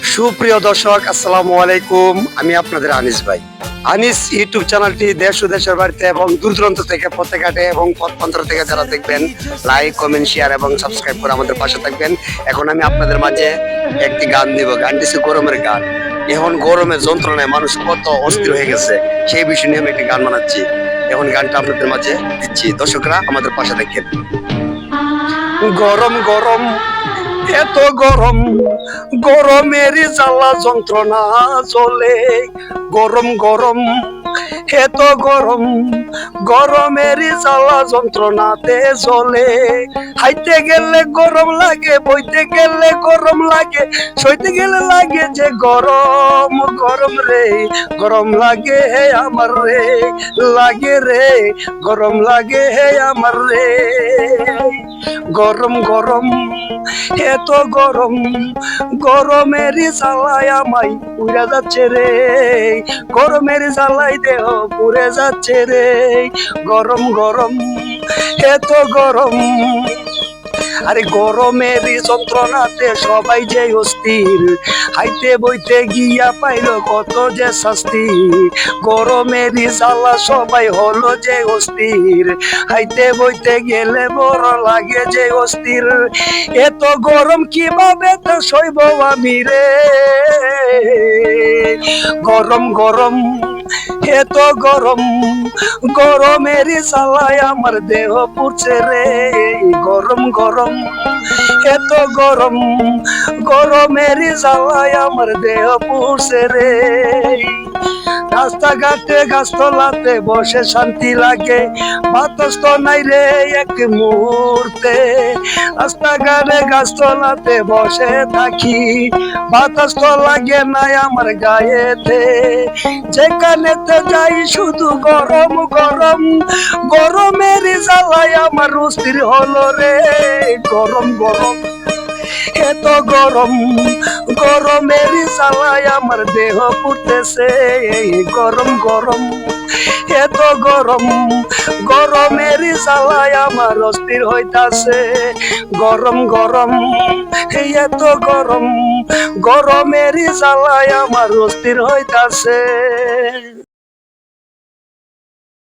সুপ্রিয় দর্শক, আসসালামু আলাইকুম। আমি আপনাদের আনিস ভাই। আনিস ইউটিউব চ্যানেলটি দেশ ও দেশের বাড়িতে এবং দূর দূরান্ত থেকে প্রত্যেকহাটে এবং পথপ্রান্ত থেকে যারা দেখবেন লাইক কমেন্ট শেয়ার এবং সাবস্ক্রাইব করে আমাদের পাশে থাকবেন। এখন আমি আপনাদের মাঝে একটি গান দিব। গানটি হচ্ছে গরমের গান। এখন গরমের যন্ত্রণায় মানুষ কত অস্থির হয়ে গেছে, সেই বিষয় নিয়ে আমি একটি গান বানাচ্ছি। এখন গানটা আপনাদের মাঝে দিচ্ছি। দর্শকরা আমাদের পাশে থাকেন গরম গরম, এত গরম গরমের জ্বালা যন্ত্রণা চলে। গরম গরম, এত গরম, গরমের জ্বালা যন্ত্রণাতে চলে। হাইতে গেলে গরম লাগে, বইতে গেলে গরম লাগে, সইতে গেলে লাগে যে গরম গরম রে, গরম লাগে হে আমার রে, লাগে রে, গরম লাগে হে আমার রে। গরম গরম, এত গরম, গরমের জ্বালায় আমাই উড়ে যাচ্ছে রে। গরমের জ্বালায় দেহ পুড়ে যাচ্ছে রে। গরম গরম, এত গরম আরে গরমের যন্ত্রণাতে সবাই যে অস্থির। হাইতে বইতে গিয়া পাইল কত যে শাস্তি। গরমের জ্বালা সবাই হলো যে অস্থির। হাইতে বইতে গেলে বড় লাগে যে অস্থির। এত গরম কীভাবে তো সইব আমি রে? গরম গরম এত গরম, গরমের জ্বালায় আমার দেহ পুড়ছে রে। গরম গরম এত গরম, গরমের জ্বালায় আমার দেহ পুড়ছে রে। রাস্তাঘাটে গাছতলাতে বসে শান্তি লাগে। বাতাস তো নাই রে এক মুহূর্তে। রাস্তাঘাটে গাছতলাতে বসে থাকি। বাতাস তো লাগে নাই আমার গায়েতে। যেখানেতে যাই শুধু গরম গরম। গরমের জ্বালায় আমার অস্থির হলো রে। গরম গরম। এত গরম, গরমের জ্বালায় আমার দেহ পুড়তেছে। গরম গরম, এত গরম, গরমের জ্বালায় আমার অস্থির হইতাছে। গরম গরম, এত গরম, গরমের জ্বালায় আমার অস্থির হইতাছে।